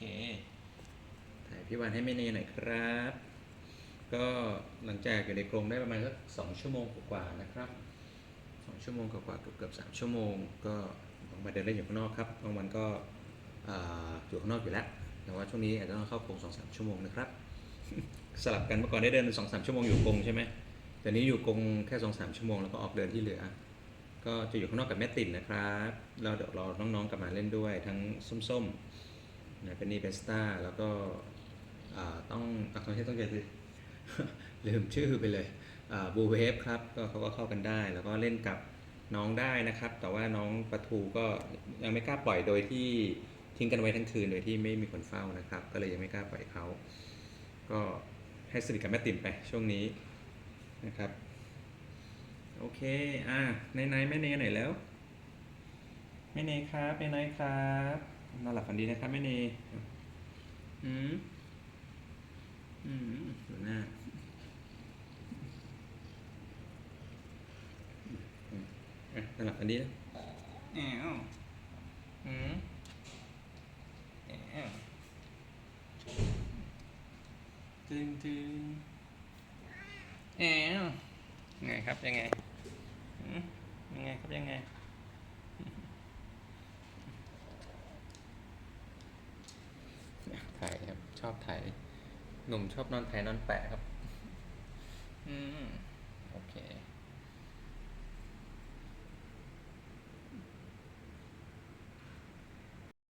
ถ่ายพี่วันให้แม่เนยหน่อยครับ ก็หลังจากอยู่ในกรงได้ประมาณสักสองชั่วโมงกว่าๆนะครับสองชั่วโมงกว่าๆเกือบเกือบสามชั่วโมง ก็ออกมาเดินเล่นอยู่ข้างนอกครับบางวันก็อ่าอยู่ข้างนอกอยู่แล้ว แต่ว่าช่วงนี้อาจจะต้องเข้ากรงสองสามชั่วโมงนะครับ สลับกันเมื่อก่อนได้เดินสองสามชั่วโมงอยู่กรงใช่ไหมแต่นี้อยู่กรงแค่สองสามชั่วโมงแล้วก็ออกเดินที่เหลือก็จะอยู่ข้างนอกกับแม่ติ่นนะครับ เราเดี๋ยวรอน้องๆกลับมาเล่นด้วยทั้งส้มๆ นะเป็นนี่เบสต้าแล้วก็ต้องอะเขาให้ต้องเรียนลืมชื่อไปเลยบูเวฟครับก็เขาก็เข้ากันได้ แล้วก็เล่นกับน้องได้นะครับ แต่ว่าน้องปะทูก็ยังไม่กล้าปล่อยโดยที่ทิ้งกันไว้ทั้งคืนโดยที่ไม่มีคนเฝ้านะครับ ก็เลยยังไม่กล้าปล่อยเขาก็ให้สนิทกับแม่ติ่นไปช่วงนี้นะครับโอเค อะในในๆแม่เนยไหนแล้วแม่เนยครับแม่เนยครับ นอนหลับฝันดีนะครับแม่เนยอืม อืมดูหน้าอืมอะนอนหลับฝันดีนะแอวอืมแอวตึงตึงแอวยังไงครับยังไงอืมยังไงครับยังไง ถ่ายครับ ชอบถ่ายหนุ่มชอบนอนถ่ายนอนแปะครับ อืม